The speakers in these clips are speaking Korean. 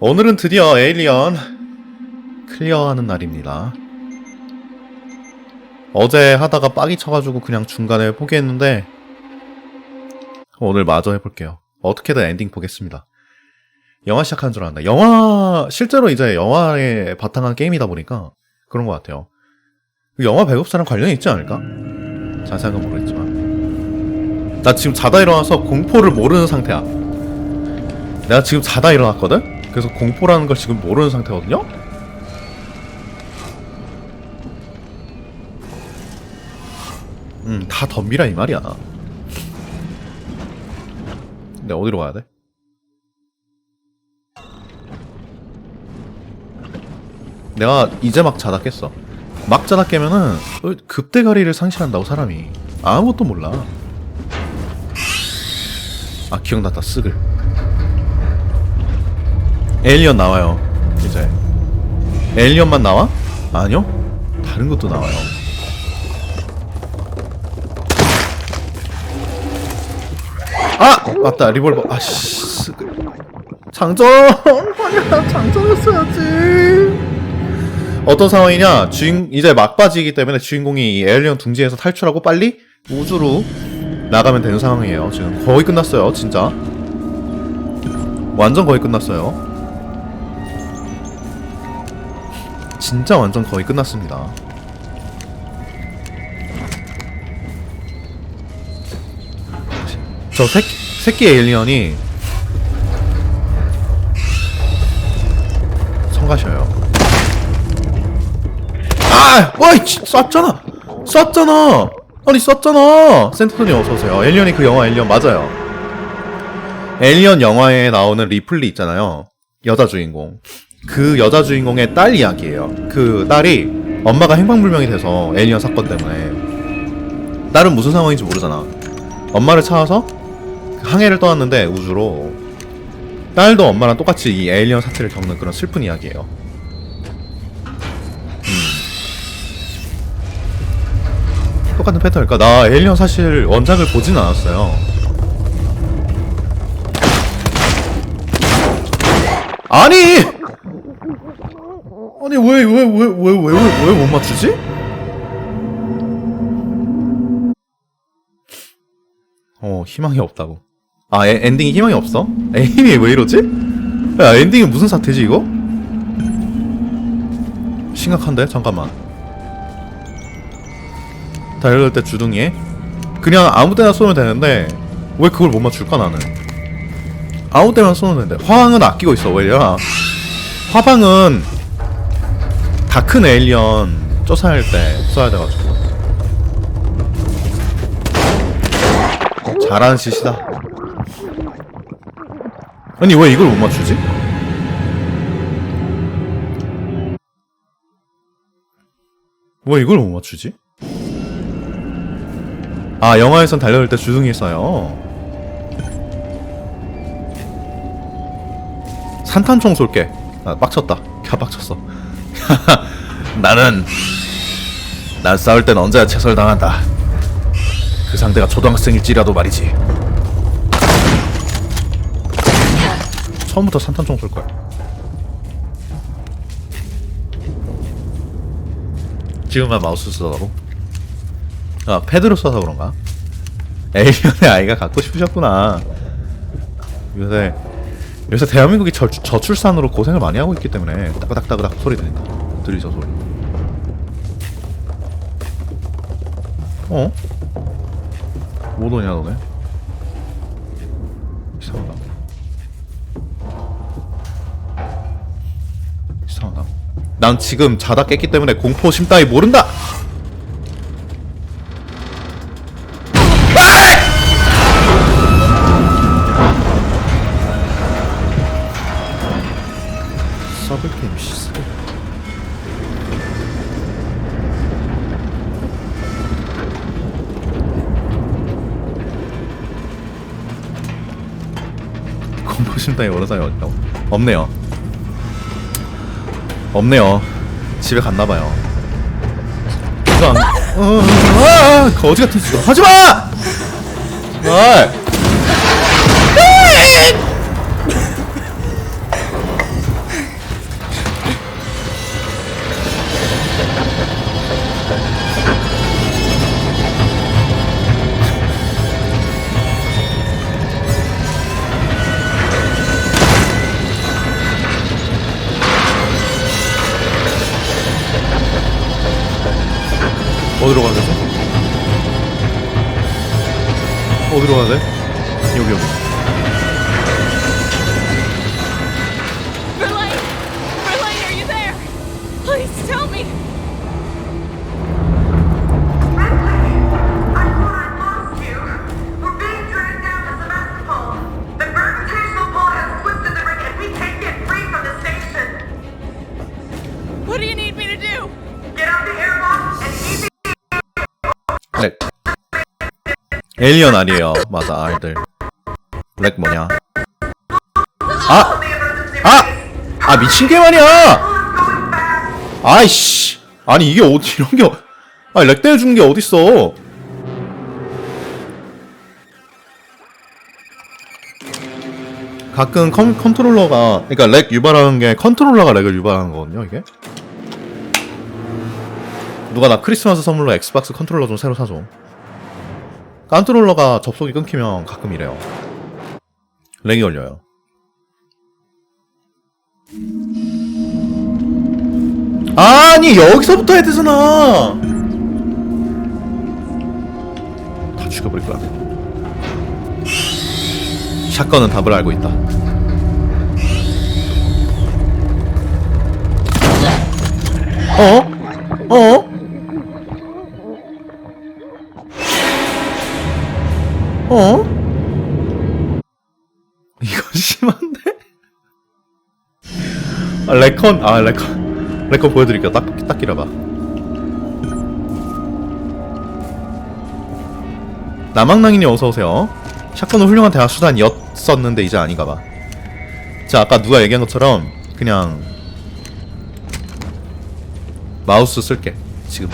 오늘은 드디어 에일리언 클리어하는 날입니다. 어제 하다가 빡이 쳐가지고 그냥 중간에 포기했는데 오늘 마저 해볼게요. 어떻게든 엔딩 보겠습니다. 영화 시작하는 줄 알았다. 영화 실제로 이제 영화에 바탕한 게임이다 보니까 그런 것 같아요. 그 영화 배급사랑 관련이 있지 않을까? 자세한 건 모르겠지만 나 지금 자다 일어나서 공포를 모르는 상태야. 내가 지금 자다 일어났거든? 그래서 공포라는 걸 지금 모르는 상태거든요? 음, 다 덤비라 이 말이야. 근데 어디로 가야 돼? 내가 이제 막 자다 깼어. 막 자다 깨면은 어, 급대가리를 상실한다고 사람이 아무것도 몰라. 아 기억났다 쓰글. 에일리언 나와요. 이제 에일리언만 나와? 아니요. 다른 것도 나와요. 아 맞다 리볼버. 아씨. 장전 아니야 장전했어야지. 어떤 상황이냐 주인 이제 막바지이기 때문에 주인공이 이 에일리언 둥지에서 탈출하고 빨리 우주로 나가면 되는 상황이에요. 지금 거의 끝났어요, 진짜. 완전 거의 끝났어요. 진짜 완전 거의 끝났습니다. 저 새끼, 새끼 에일리언이 성가셔요. 아! 씨, 쐈잖아! 쐈잖아! 아니 쐈잖아! 센터돈이 어서오세요. 에일리언이 그 영화 에일리언 맞아요. 에일리언 영화에 나오는 리플리 있잖아요. 여자 주인공. 그 여자 주인공의 딸 이야기예요. 그 딸이 엄마가 행방불명이 돼서 에일리언 사건 때문에 딸은 무슨 상황인지 모르잖아. 엄마를 찾아서 항해를 떠났는데 우주로 딸도 엄마랑 똑같이 이 에일리언 사태를 겪는 그런 슬픈 이야기예요. 똑같은 패턴일까? 나 에일리언 사실 원작을 보진 않았어요. 왜왜못 맞추지? 어 희망이 없다고. 아 에, 엔딩이 희망이 없어? 에임이 왜 이러지? 야 엔딩이 무슨 사태지 이거? 심각한데 잠깐만. 달려갈 때 주둥이에 그냥 아무 때나 쏘면 되는데 왜 그걸 못 맞출까 나는 아무 때나 쏘면 되는데 화방은 아끼고 있어 왜냐 화방은 다 큰 에일리언 쫓아낼 때 써야 돼가지고. 잘하는 짓이다. 아니 왜 이걸 못 맞추지? 왜 이걸 못 맞추지? 아 영화에선 달려들 때 주둥이 써요. 산탄총 쏠게. 아 빡쳤다. 캬 빡쳤어 나는 난 싸울 땐 언제나 체설당한다 그 상대가 초등학생일지라도 말이지 처음부터 산탄총 쏠거야 지금만 마우스 쓰더라고 아, 패드로 써서 그런가? 에일리언의 아이가 갖고 싶으셨구나. 요새, 요새 대한민국이 저, 저출산으로 고생을 많이 하고 있기 때문에 따그닥따그닥 소리 들린다. 들리죠, 소리. 어? 못 오냐, 너네? 이상하다. 이상하다. 난 지금 자다 깼기 때문에 공포 심 따위 모른다! 공포 심당에 오는 사람이 어딨다고? 없네요. 없네요. 집에 갔나봐요. 이상. 어, 아, 거지 같은 짓 하지 마! 아, 여기 여기 에일리언 아니에요. 맞아 알들. 렉 뭐냐? 아! 아! 아 미친 게 말이야. 아이씨! 아니 이게 어디 이런 게 어- 아니 렉 때려주는 게 어딨어? 가끔 컨, 컨트롤러가 그러니까 렉 유발하는 게 컨트롤러가 렉을 유발하는 거거든요 이게? 누가 나 크리스마스 선물로 엑스박스 컨트롤러 좀 새로 사줘 컨트롤러가 접속이 끊기면 가끔 이래요 렉이 걸려요 아니 여기서부터 해야 되잖아 다 죽여버릴 거야 샷건은 답을 알고 있다 어? 어? 어? 아, 레컨. 아 레컨. 레컨 보여드릴게요. 딱, 딱 기라봐. 남학낭이님 어서오세요. 샷건은 훌륭한 대화 수단이었었는데 이제 아닌가봐. 자 아까 누가 얘기한 것처럼 그냥 마우스 쓸게 지금.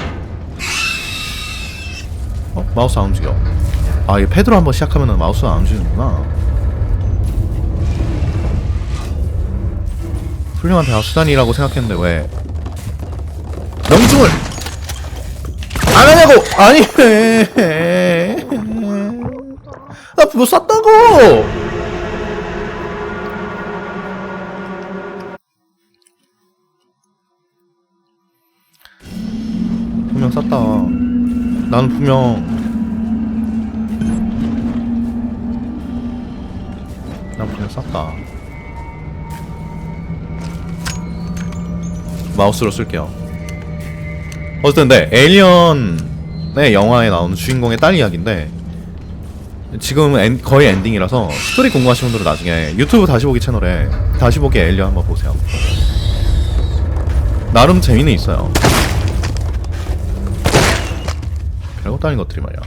어? 마우스 안 움직여. 아 이게 패드로 한번 시작하면은 마우스가 안 움직이는구나 훌륭한 대화 수단이라고 생각했는데 왜? 명중을 안 하냐고! 아니 나 그거 쌌다고! 분명 쌌다. 나는 분명 난 분명 쌌다 마우스로 쓸게요. 어쨌든 네 에일리언의 영화에 나오는 주인공의 딸 이야기인데 지금 엔, 거의 엔딩이라서 스토리 궁금하신 분들은 나중에 유튜브 다시 보기 채널에 다시 보기 에일리언 한번 보세요. 나름 재미는 있어요. 별것도 아닌 것들이 말이야.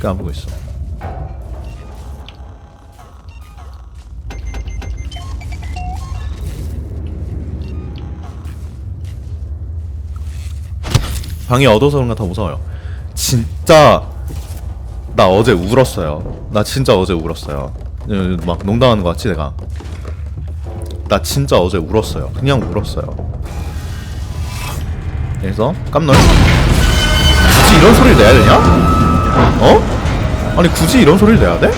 까보고 있어. 방이 어두워서 그런가 더 무서워요. 진짜 나 어제 울었어요. 나 진짜 어제 울었어요. 어, 막 농담하는 거 같지 내가. 나 진짜 어제 울었어요. 그냥 울었어요. 그래서 깜놀. 굳이 이런 소리를 내야 되냐? 어? 아니 굳이 이런 소리를 내야 돼?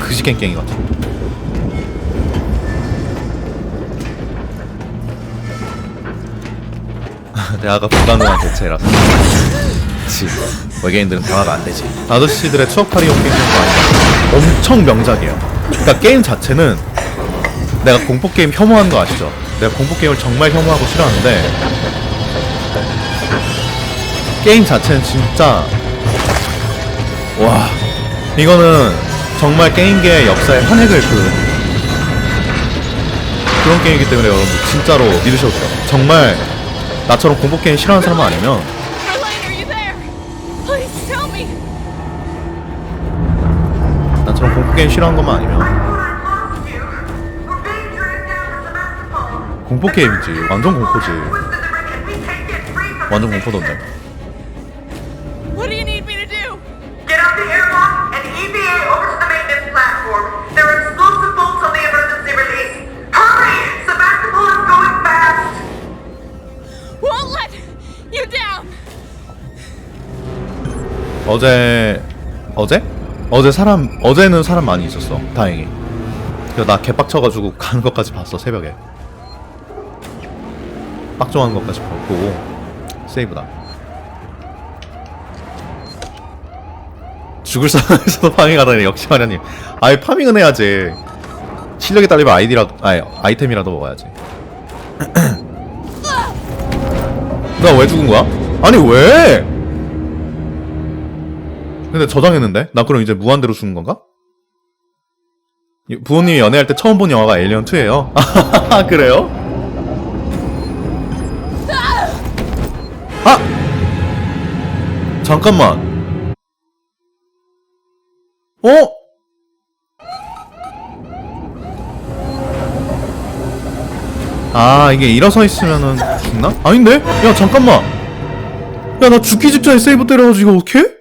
그지 깽깽이 같아. 대화가 불가능한 대체라서 그치 외계인들은 대화가 안 되지. 아저씨들의 추억 카리오케 게임도 아니야 엄청 명작이에요. 그러니까 게임 자체는 내가 공포게임 혐오하는 거 아시죠? 내가 공포게임을 정말 혐오하고 싫어하는데 게임 자체는 진짜 와 이거는 정말 게임계의 역사의 한 획을 그 그런 게임이기 때문에 여러분 진짜로 믿으셔도 돼요. 정말 나처럼 공포 게임 싫어하는 사람 아니면! 나처럼 공포 게임 싫어하는 것만 아니면 Sebastopol. 공포 게임이지 완전 공포지 완전 공포던데 어제 어제? 어제 사람 어제는 사람 많이 있었어. 다행히. 그래서 나 개빡쳐가지고 가는 것까지 봤어 새벽에. 빡정한 것까지 보고 세이브다. 죽을 사람에서도 파밍하다니 역시 마련님. 아예 파밍은 해야지. 실력이 따르면 아이디라 아니 아이템이라도 먹어야지. 나 왜 죽은 거야? 아니 왜? 근데 저장했는데? 나 그럼 이제 무한대로 죽는 건가? 이- 부모님이 연애할 때 처음 본 영화가 에일리언 2예요. 아 그래요? 아! 잠깐만. 어? 아 이게 일어서 있으면은 죽나? 아닌데? 야 잠깐만 야 나 죽기 직전에 세이브 때려가지고 이거 어떡해?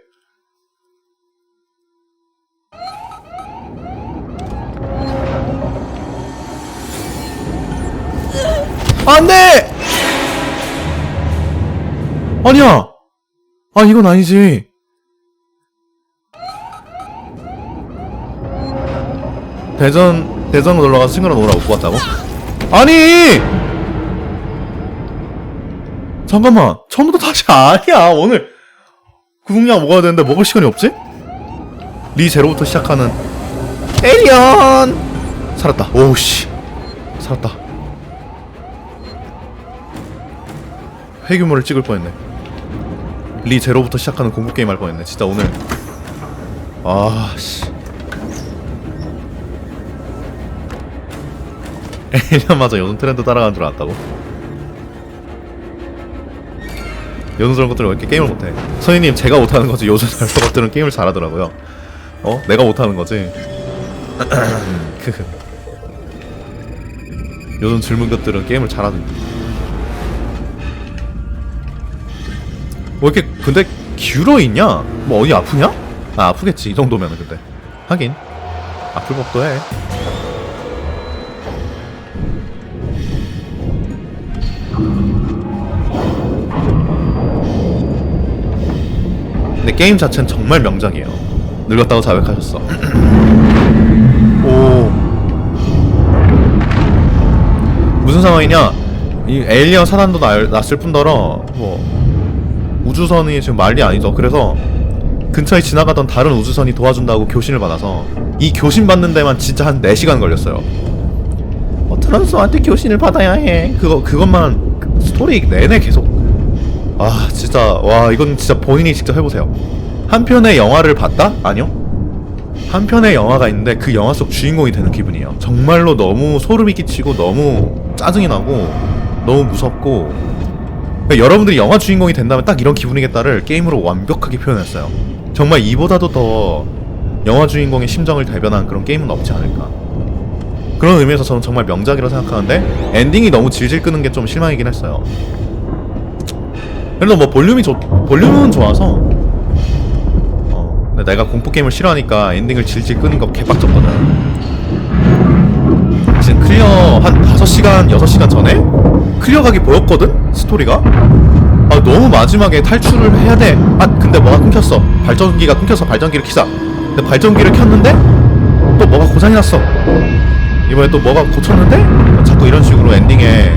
안 돼! 아니야! 아 이건 아니지 대전 대전 놀러가서 친구랑 놀아 못 봤다고? 아니! 잠깐만 처음부터 다시 아니야 오늘. 구ung약 먹어야 되는데 먹을 시간이 없지? 리 제로부터 시작하는 에리언! 살았다. 오우씨. 살았다. 폐규모를 찍을 뻔했네. 리 제로부터 시작하는 공포 게임 할 뻔했네. 진짜 오늘. 아씨. 에일리언마저 요즘 트렌드 따라가는 줄 알았다고? 요즘 것들은 왜 이렇게 게임을 못해? 선생님 제가 못하는 거지 요즘 저런 것들은 게임을 잘하더라고요 어? 내가 못하는 거지. 요즘 젊은 것들은 게임을 잘하던데 뭐 이렇게 근데 기울어 있냐? 뭐 어디 아프냐? 아 아프겠지 이 정도면은 근데 하긴 아플 법도 해 근데 게임 자체는 정말 명작이에요. 늙었다고 자백하셨어. 오. 무슨 상황이냐? 이 에일리언 사단도 날, 났을 뿐더러 뭐 우주선이 지금 말이 아니죠. 그래서 근처에 지나가던 다른 우주선이 도와준다고 교신을 받아서 이 교신 받는 데만 진짜 한 4시간 걸렸어요. 어, 트란스한테 교신을 받아야 해. 그거 그것만 그 스토리 내내 계속 아 진짜 와 이건 진짜 본인이 직접 해보세요. 한 편의 영화를 봤다? 아니요. 한 편의 영화가 있는데 그 영화 속 주인공이 되는 기분이에요. 정말로 너무 소름이 끼치고 너무 짜증이 나고 너무 무섭고. 그러니까 여러분들이 영화 주인공이 된다면 딱 이런 기분이겠다를 게임으로 완벽하게 표현했어요. 정말 이보다도 더 영화 주인공의 심정을 대변한 그런 게임은 없지 않을까. 그런 의미에서 저는 정말 명작이라고 생각하는데 엔딩이 너무 질질 끄는 게 좀 실망이긴 했어요 그래도 뭐 볼륨이 좋 볼륨은 좋아서. 어 근데 내가 공포 게임을 싫어하니까 엔딩을 질질 끄는 거 개빡쳤거든. 지금 클리어 한 5시간 6시간 전에 클리어 각이 보였거든 스토리가? 아 너무 마지막에 탈출을 해야 돼 아 근데 뭐가 끊겼어? 발전기가 끊겨서 발전기를 키자. 근데 발전기를 켰는데 또 뭐가 고장이 났어? 이번에 또 뭐가 고쳤는데? 자꾸 이런 식으로 엔딩에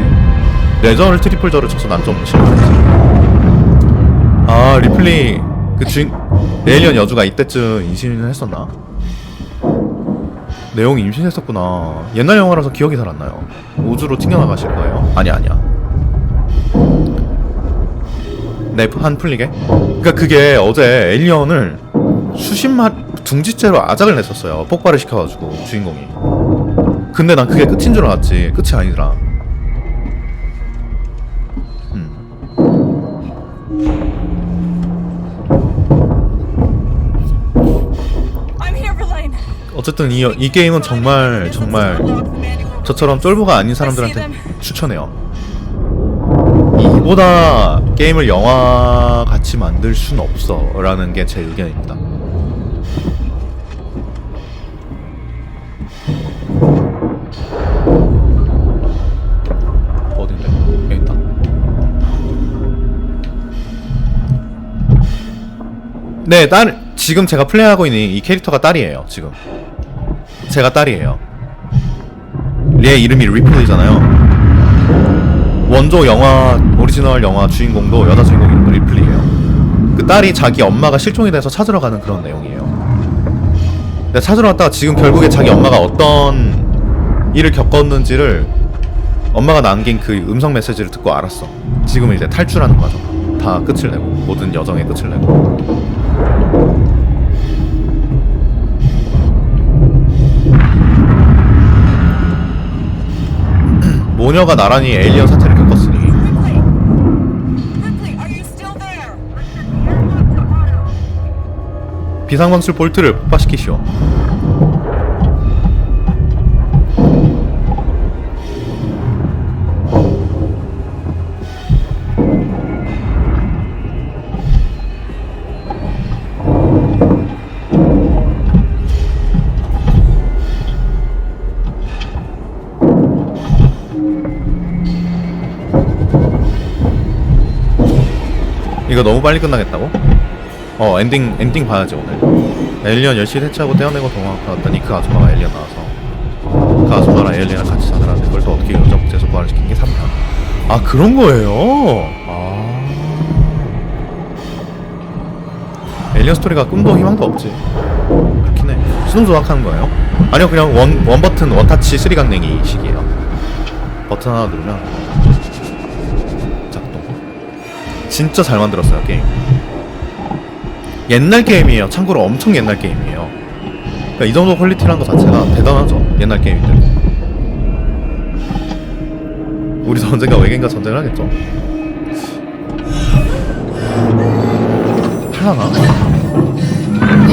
레전을 트리플 저를 쳐서 난 좀 싫어했지 아 리플리 그 주인 에일리언 여주가 이때쯤 임신을 했었나? 내용이 임신했었구나. 옛날 영화라서 기억이 잘 안 나요. 우주로 튕겨나가실 거예요? 아니 아니야. 네한 풀리게? 그니까 그게 어제 에일리언을 수십 마 둥지째로 아작을 냈었어요. 폭발을 시켜가지고 주인공이. 근데 난 그게 끝인 줄 알았지. 끝이 아니더라 어쨌든 이, 이 게임은 정말 정말 저처럼 쫄보가 아닌 사람들한테 추천해요. 이보다 게임을 영화 같이 만들 순 없어 라는 게 제 의견입니다. 네, 딸 지금 제가 플레이하고 있는 이 캐릭터가 딸이에요. 지금 제가 딸이에요. 리의 이름이 리플리잖아요. 원조 영화 오리지널 영화 주인공도 여자 주인공 이름도 리플리예요. 그 딸이 자기 엄마가 실종이 돼서 찾으러 가는 그런 내용이에요. 내가 찾으러 갔다가 지금 결국에 자기 엄마가 어떤 일을 겪었는지를 엄마가 남긴 그 음성 메시지를 듣고 알았어. 지금은 이제 탈출하는 과정. 다 끝을 내고 모든 여정의 끝을 내고. 모녀가 나란히 에일리언 사태를 겪었으니? 비상방출 볼트를 폭파시키시오. 이거 너무 빨리 끝나겠다고? 어 엔딩 엔딩 봐야지 오늘. 엘리언 열심히 대체하고 떼어내고 도망갔더니 그 아줌마가 엘리언 나와서. 그 아줌마랑 엘리언이랑 같이 자더라는데 그걸 또 어떻게 여자 복제해서 부활을 시킨 게 3편. 아 그런 거예요? 아. 엘리언 스토리가 꿈도 희망도 없지. 그렇긴 해. 수능 조작하는 거예요? 아니요 그냥 원, 원 버튼 원타치 쓰리강냉이 식이에요. 버튼 하나 누르면 진짜 잘 만들었어요 게임 옛날 게임이에요. 참고로 엄청 옛날 게임이에요. 그러니까 이 정도 퀄리티라는 것 자체가 대단하죠. 옛날 게임들. 우리도 언젠가 외계인과 전쟁을 하겠죠. 하려나?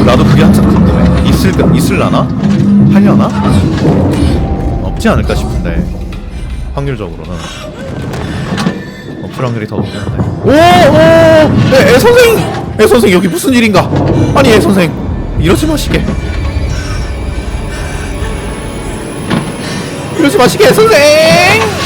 나도 그게 항상 궁금해. 있을까? 있을라나? 하려나? 없지 않을까 싶은데 확률적으로는 없을 확률이 더 높은데. 오, 오, 애, 애 선생, 애 선생 여기 무슨 일인가? 아니 애 선생 이러지 마시게. 이러지 마시게 애 선생.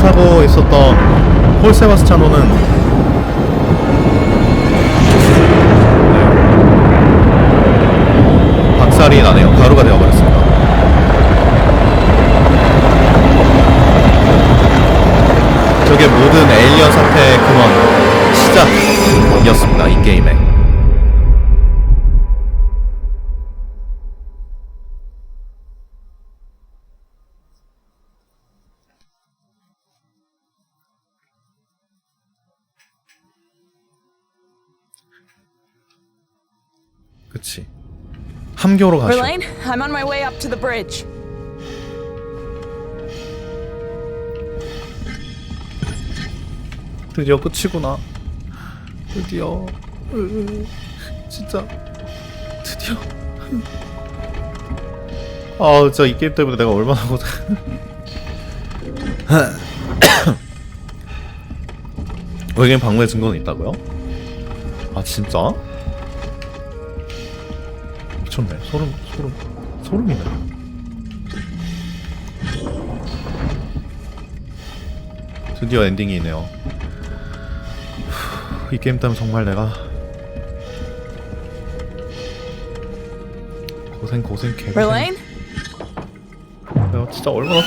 타고 있었던 폴 세바스찬호는 네. 박살이 나네요. 가루가 되어버렸습니다. 저게 모든 에일리언 사태의 근원 시작이었습니다. 이 게임에. 함교로 가시오. Verlaine, I'm on my way up to the bridge. 드디어 끝이구나. 드디어. 으, 진짜. 드디어. 아, 진짜 이 게임 때문에 내가 얼마나 고생. 외계인 방문의 증거는 있다고요? 아, 진짜? 미쳤네. 소름, 소름, 소름이네. 드디어 엔딩이네요. 후, 이 게임 때문에 정말 내가 고생 고생 개 고생. 내가 진짜 얼마나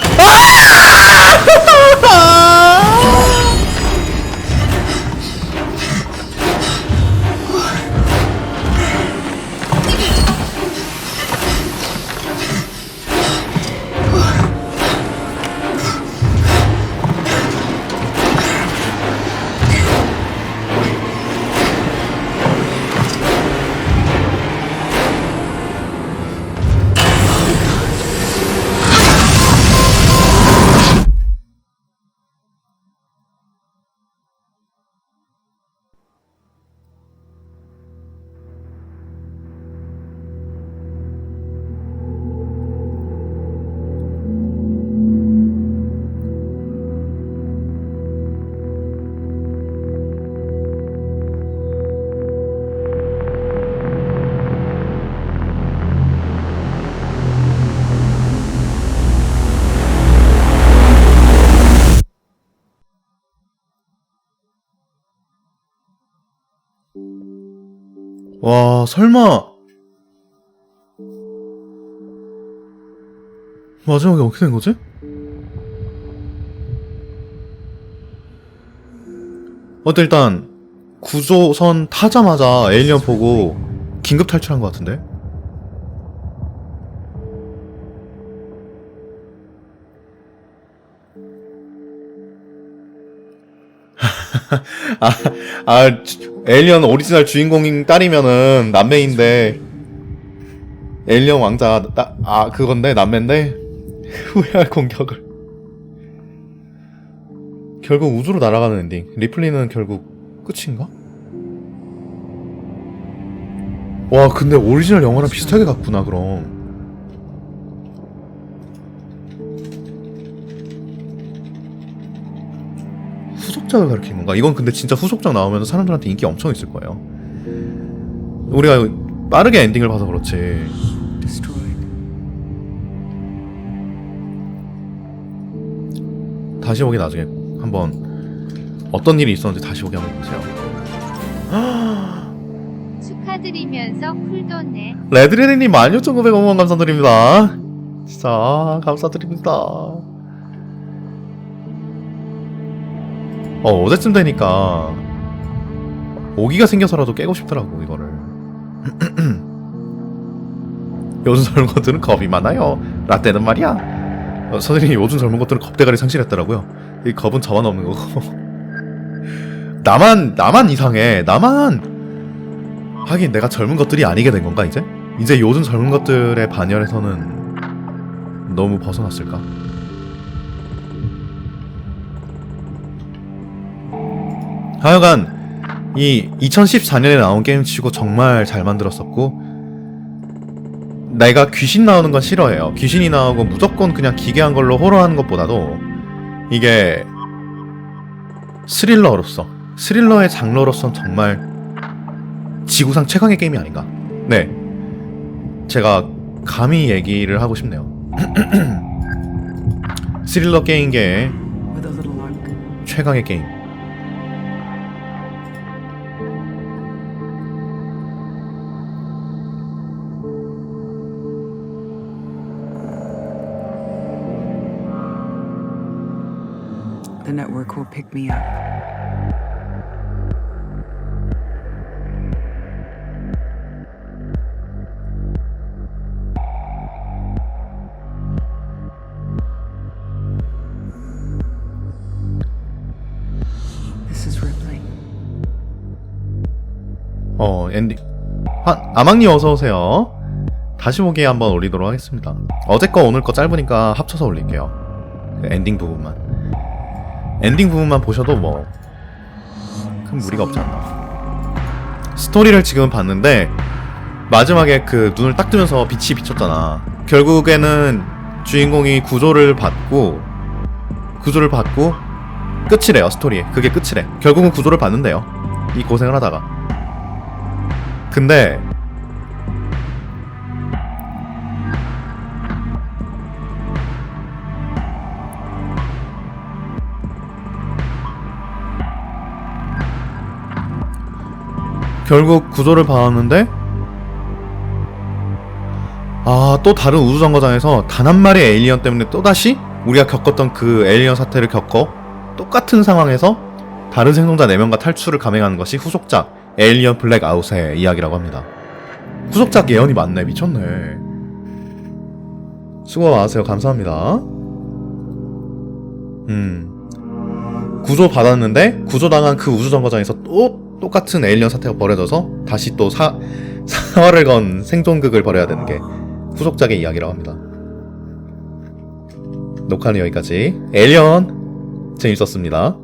와, 설마. 마지막에 어떻게 된 거지? 어때 일단 구조선 타자마자 에일리언 보고 긴급 탈출한 것 같은데? 아, 아, 주- 에일리언 오리지널 주인공 딸이면은 남매인데 에일리언 왕자 나, 아 그건데? 남매인데? 후회할 공격을. 결국 우주로 날아가는 엔딩. 리플리는 결국 끝인가? 와 근데 오리지널 영화랑 비슷하게 갔구나 그럼 후속작을 가리키는 건가? 이건 근데 진짜 후속작 나오면 사람들한테 인기 엄청 있을 거예요. 우리가 빠르게 엔딩을 봐서 그렇지. 다시 보기 나중에 한번 어떤 일이 있었는지 다시 보기 한번 보세요. 축하드리면서 쿨도네. 레드레드님 16,900원 감사드립니다. 진짜 감사드립니다. 어, 어제쯤 되니까 오기가 생겨서라도 깨고 싶더라고 이거를. 요즘 젊은 것들은 겁이 많아요. 라떼는 말이야. 어, 선생님이 요즘 젊은 것들은 겁대가리 상실했더라고요. 이 겁은 저만 없는 거고. 나만 나만 이상해. 나만 하긴 내가 젊은 것들이 아니게 된 건가 이제? 이제 요즘 젊은 것들의 반열에서는 너무 벗어났을까? 하여간 이 2014년에 나온 게임 치고 정말 잘 만들었었고 내가 귀신 나오는 건 싫어해요. 귀신이 나오고 무조건 그냥 기괴한 걸로 호러하는 것보다도 이게 스릴러로서 스릴러의 장르로선 정말 지구상 최강의 게임이 아닌가. 네. 제가 감히 얘기를 하고 싶네요. 스릴러 게임계의 luck, 최강의 게임. Pick me up. This is Ripley. 어, 엔딩. 아, 아망님 어서 오세요. 다시 보기에 한번 올리도록 하겠습니다. 어제 거 오늘 거 짧으니까 합쳐서 올릴게요. 그 엔딩 부분만. 엔딩 부분만 보셔도 뭐, 큰 무리가 없지 않나. 스토리를 지금 봤는데, 마지막에 그 눈을 딱 뜨면서 빛이 비쳤잖아. 결국에는 주인공이 구조를 받고, 구조를 받고, 끝이래요, 스토리에. 그게 끝이래. 결국은 구조를 받는데요. 이 고생을 하다가. 근데 결국 구조를 받았는데 아 또 다른 우주정거장에서 단 한 마리의 에일리언 때문에 또다시 우리가 겪었던 그 에일리언 사태를 겪어 똑같은 상황에서 다른 생존자 4명과 탈출을 감행하는 것이 후속작 에일리언 블랙 아웃의 이야기라고 합니다. 후속작 예언이 맞네. 미쳤네. 수고 많으세요. 감사합니다. 음. 구조 받았는데 구조당한 그 우주정거장에서 또 똑같은 에일리언 사태가 벌어져서 다시 또 사, 사활을 건 생존극을 벌여야 되는 게 후속작의 이야기라고 합니다. 녹화는 여기까지. 에일리언 재밌었습니다.